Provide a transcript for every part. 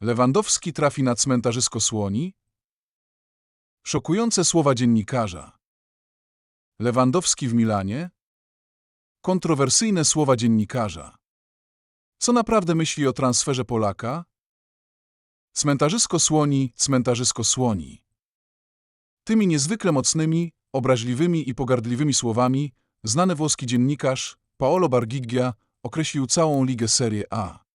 Lewandowski trafi na cmentarzysko Słoni? Szokujące słowa dziennikarza. Lewandowski w Milanie? Kontrowersyjne słowa dziennikarza. Co naprawdę myśli o transferze Polaka? Cmentarzysko Słoni, cmentarzysko Słoni. Tymi niezwykle mocnymi, obraźliwymi i pogardliwymi słowami znany włoski dziennikarz Paolo Bargiglia określił całą ligę Serie A.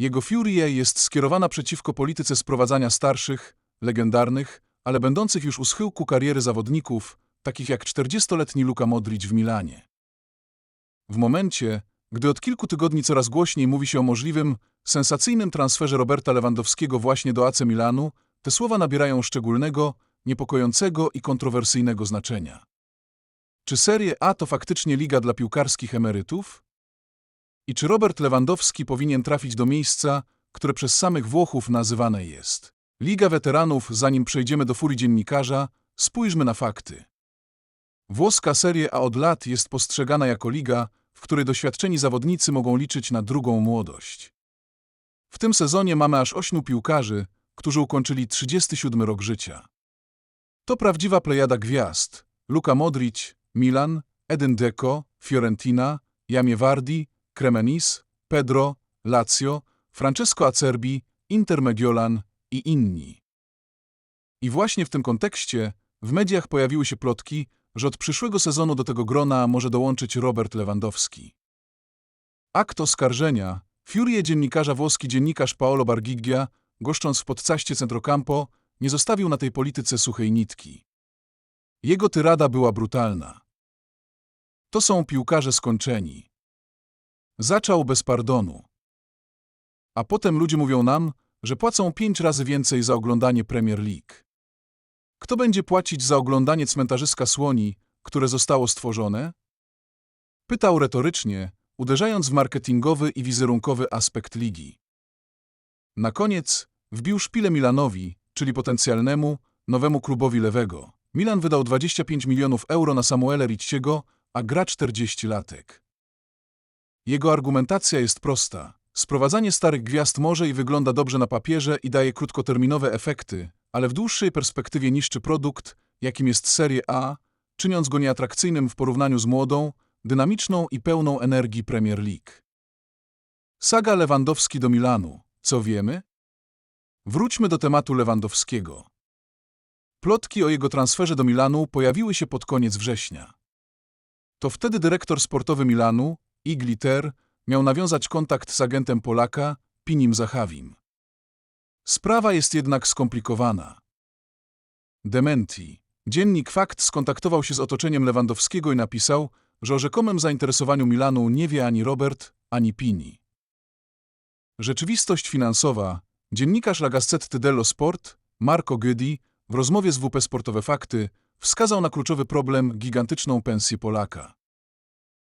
Jego furia jest skierowana przeciwko polityce sprowadzania starszych, legendarnych, ale będących już u schyłku kariery zawodników, takich jak 40-letni Luka Modric w Milanie. W momencie, gdy od kilku tygodni coraz głośniej mówi się o możliwym, sensacyjnym transferze Roberta Lewandowskiego właśnie do AC Milanu, te słowa nabierają szczególnego, niepokojącego i kontrowersyjnego znaczenia. Czy Serie A to faktycznie liga dla piłkarskich emerytów? I czy Robert Lewandowski powinien trafić do miejsca, które przez samych Włochów nazywane jest Liga Weteranów? Zanim przejdziemy do furii dziennikarza, spójrzmy na fakty. Włoska Serie A od lat jest postrzegana jako liga, w której doświadczeni zawodnicy mogą liczyć na drugą młodość. W tym sezonie mamy aż ośmiu piłkarzy, którzy ukończyli 37 rok życia. To prawdziwa plejada gwiazd. Luka Modric, Milan, Edin Dzeko, Fiorentina, Jamie Vardi, Cremenis, Pedro, Lazio, Francesco Acerbi, Inter Mediolan i inni. I właśnie w tym kontekście w mediach pojawiły się plotki, że od przyszłego sezonu do tego grona może dołączyć Robert Lewandowski. Akt oskarżenia, furię dziennikarza włoski dziennikarz Paolo Bargiglia, goszcząc w podcaście Centrocampo, nie zostawił na tej polityce suchej nitki. Jego tyrada była brutalna. To są piłkarze skończeni. Zaczął bez pardonu. A potem ludzie mówią nam, że płacą pięć razy więcej za oglądanie Premier League. Kto będzie płacić za oglądanie cmentarzyska słoni, które zostało stworzone? Pytał retorycznie, uderzając w marketingowy i wizerunkowy aspekt ligi. Na koniec wbił szpilę Milanowi, czyli potencjalnemu, nowemu klubowi lewego. Milan wydał 25 milionów euro na Samuele Ricciego, a gra 40 latek. Jego argumentacja jest prosta. Sprowadzanie starych gwiazd może i wygląda dobrze na papierze i daje krótkoterminowe efekty, ale w dłuższej perspektywie niszczy produkt, jakim jest Serie A, czyniąc go nieatrakcyjnym w porównaniu z młodą, dynamiczną i pełną energii Premier League. Saga Lewandowski do Milanu. Co wiemy? Wróćmy do tematu Lewandowskiego. Plotki o jego transferze do Milanu pojawiły się pod koniec września. To wtedy dyrektor sportowy Milanu, Igliter, miał nawiązać kontakt z agentem Polaka, Pinim Zachawim. Sprawa jest jednak skomplikowana. Dementi. Dziennik Fakt skontaktował się z otoczeniem Lewandowskiego i napisał, że o rzekomym zainteresowaniu Milanu nie wie ani Robert, ani Pini. Rzeczywistość finansowa. Dziennikarz La Gazzetta dello Sport, Marco Gydi, w rozmowie z WP Sportowe Fakty, wskazał na kluczowy problem gigantyczną pensję Polaka.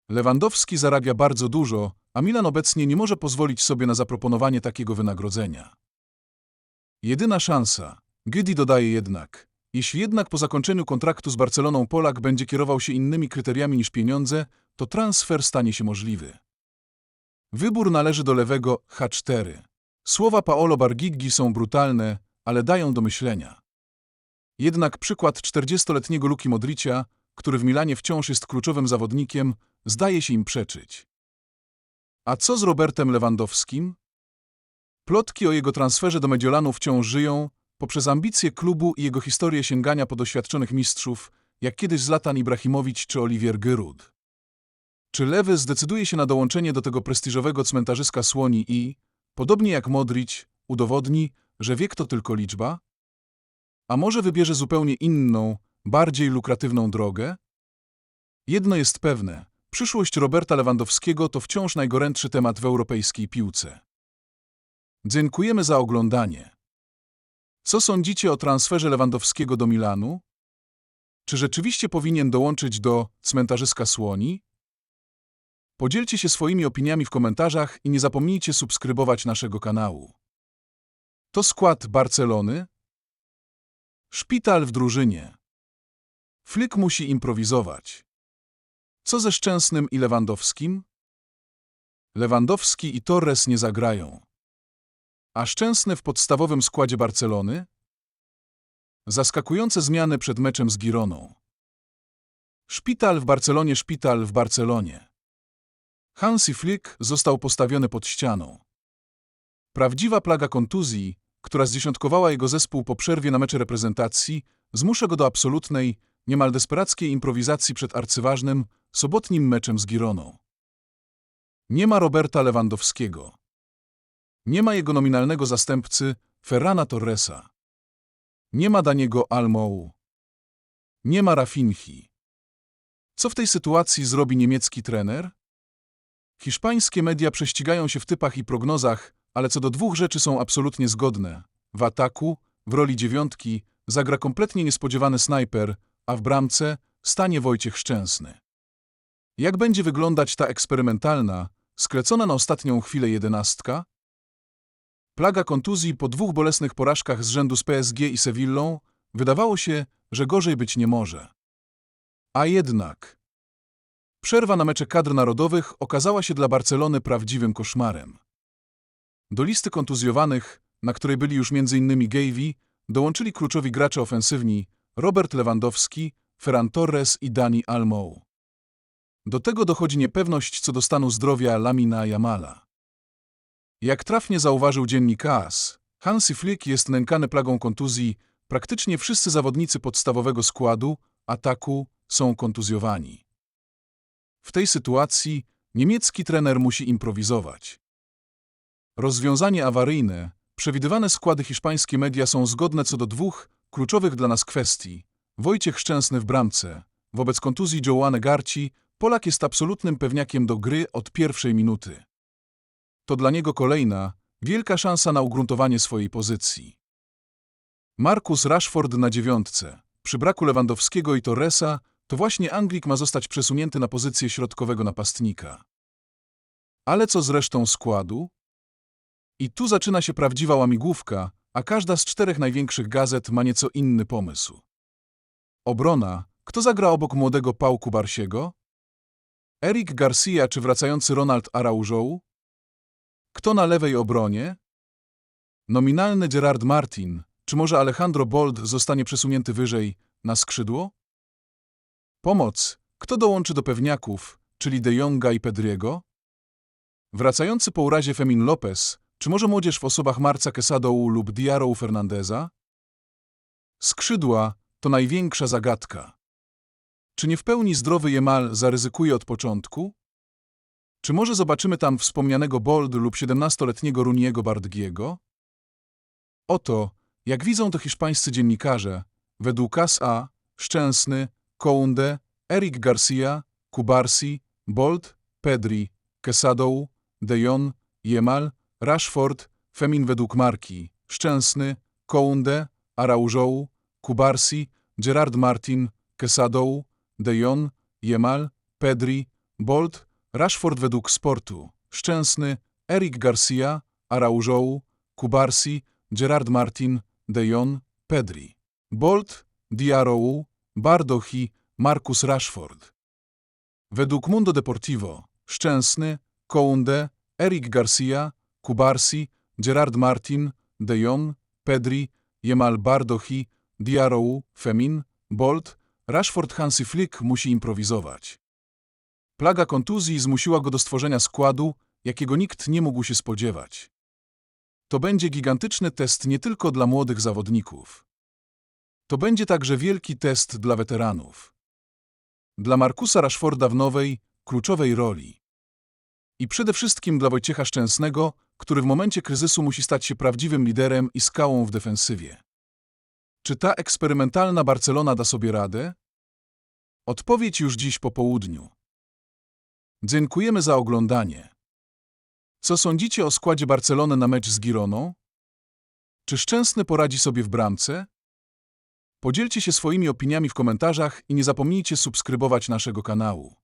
Lewandowski zarabia bardzo dużo, a Milan obecnie nie może pozwolić sobie na zaproponowanie takiego wynagrodzenia. Jedyna szansa. Gydi dodaje jednak, jeśli jednak po zakończeniu kontraktu z Barceloną Polak będzie kierował się innymi kryteriami niż pieniądze, to transfer stanie się możliwy. Wybór należy do lewego H4. Słowa Paolo Bargiggi są brutalne, ale dają do myślenia. Jednak przykład 40-letniego Luki Modricia, który w Milanie wciąż jest kluczowym zawodnikiem, zdaje się im przeczyć. A co z Robertem Lewandowskim? Plotki o jego transferze do Mediolanu wciąż żyją poprzez ambicje klubu i jego historię sięgania po doświadczonych mistrzów, jak kiedyś Zlatan Ibrahimowicz czy Olivier Giroud. Czy Lewy zdecyduje się na dołączenie do tego prestiżowego cmentarzyska słoni i, podobnie jak Modric, udowodni, że wiek to tylko liczba? A może wybierze zupełnie inną, bardziej lukratywną drogę? Jedno jest pewne, przyszłość Roberta Lewandowskiego to wciąż najgorętszy temat w europejskiej piłce. Dziękujemy za oglądanie. Co sądzicie o transferze Lewandowskiego do Milanu? Czy rzeczywiście powinien dołączyć do cmentarzyska słoni? Podzielcie się swoimi opiniami w komentarzach i nie zapomnijcie subskrybować naszego kanału. To skład Barcelony. Szpital w drużynie. Flick musi improwizować. Co ze Szczęsnym i Lewandowskim? Lewandowski i Torres nie zagrają. A Szczęsny w podstawowym składzie Barcelony? Zaskakujące zmiany przed meczem z Gironą. Szpital w Barcelonie, szpital w Barcelonie. Hansi Flick został postawiony pod ścianą. Prawdziwa plaga kontuzji, która zdziesiątkowała jego zespół po przerwie na mecze reprezentacji, zmusza go do absolutnej, niemal desperackiej improwizacji przed arcyważnym, sobotnim meczem z Gironą. Nie ma Roberta Lewandowskiego. Nie ma jego nominalnego zastępcy Ferrana Torresa. Nie ma Daniego Almou. Nie ma Rafinhi. Co w tej sytuacji zrobi niemiecki trener? Hiszpańskie media prześcigają się w typach i prognozach, ale co do dwóch rzeczy są absolutnie zgodne. W ataku, w roli dziewiątki, zagra kompletnie niespodziewany snajper, a w bramce stanie Wojciech Szczęsny. Jak będzie wyglądać ta eksperymentalna, sklecona na ostatnią chwilę jedenastka? Plaga kontuzji po dwóch bolesnych porażkach z rzędu z PSG i Sewillą wydawało się, że gorzej być nie może. A jednak... Przerwa na mecze kadr narodowych okazała się dla Barcelony prawdziwym koszmarem. Do listy kontuzjowanych, na której byli już m.in. Gavey, dołączyli kluczowi gracze ofensywni Robert Lewandowski, Ferran Torres i Dani Almou. Do tego dochodzi niepewność co do stanu zdrowia Lamina Jamala. Jak trafnie zauważył dziennik AS, Hansi Flick jest nękany plagą kontuzji, praktycznie wszyscy zawodnicy podstawowego składu, ataku, są kontuzjowani. W tej sytuacji niemiecki trener musi improwizować. Rozwiązanie awaryjne, przewidywane składy hiszpańskie media są zgodne co do dwóch kluczowych dla nas kwestii. Wojciech Szczęsny w bramce. Wobec kontuzji Joanne Garci, Polak jest absolutnym pewniakiem do gry od pierwszej minuty. To dla niego kolejna, wielka szansa na ugruntowanie swojej pozycji. Marcus Rashford na dziewiątce. Przy braku Lewandowskiego i Torresa, to właśnie Anglik ma zostać przesunięty na pozycję środkowego napastnika. Ale co z resztą składu? I tu zaczyna się prawdziwa łamigłówka, a każda z czterech największych gazet ma nieco inny pomysł. Obrona. Kto zagra obok młodego Pałku Barsiego? Eric Garcia czy wracający Ronald Araujo? Kto na lewej obronie? Nominalny Gerard Martin, czy może Alejandro Bold zostanie przesunięty wyżej, na skrzydło? Pomoc. Kto dołączy do pewniaków, czyli De Jonga i Pedriego? Wracający po urazie Femin Lopez, czy może młodzież w osobach Marca Quesadoł lub Diarou Fernandeza? Skrzydła to największa zagadka. Czy nie w pełni zdrowy Jemal zaryzykuje od początku? Czy może zobaczymy tam wspomnianego Bold lub 17-letniego Runiego Bardgiego? Oto, jak widzą to hiszpańscy dziennikarze, według KSA, Szczęsny, Kounde, Eric Garcia, Kubarsi, Bold, Pedri, Quesadoł, De Jong, Jemal, Rashford, Femin według marki, Szczęsny, Kounde, Araujo, Kubarsi, Gerard Martin, Quesadoł, De Jong, Jemal, Pedri, Bold, Rashford według sportu, Szczęsny, Eric Garcia, Araujo, Kubarsi, Gerard Martin, De Jong, Pedri, Bold, Diarou, Bardochi, Marcus Rashford. Według Mundo Deportivo, Szczęsny, Kounde, Eric Garcia, Kubarsi, Gerard Martin, De Jong, Pedri, Jemal Bardochi, Diarou, Femin, Bolt, Rashford Hansi Flick musi improwizować. Plaga kontuzji zmusiła go do stworzenia składu, jakiego nikt nie mógł się spodziewać. To będzie gigantyczny test nie tylko dla młodych zawodników. To będzie także wielki test dla weteranów. Dla Markusa Rashforda w nowej, kluczowej roli. I przede wszystkim dla Wojciecha Szczęsnego, który w momencie kryzysu musi stać się prawdziwym liderem i skałą w defensywie. Czy ta eksperymentalna Barcelona da sobie radę? Odpowiedź już dziś po południu. Dziękujemy za oglądanie. Co sądzicie o składzie Barcelony na mecz z Gironą? Czy Szczęsny poradzi sobie w bramce? Podzielcie się swoimi opiniami w komentarzach i nie zapomnijcie subskrybować naszego kanału.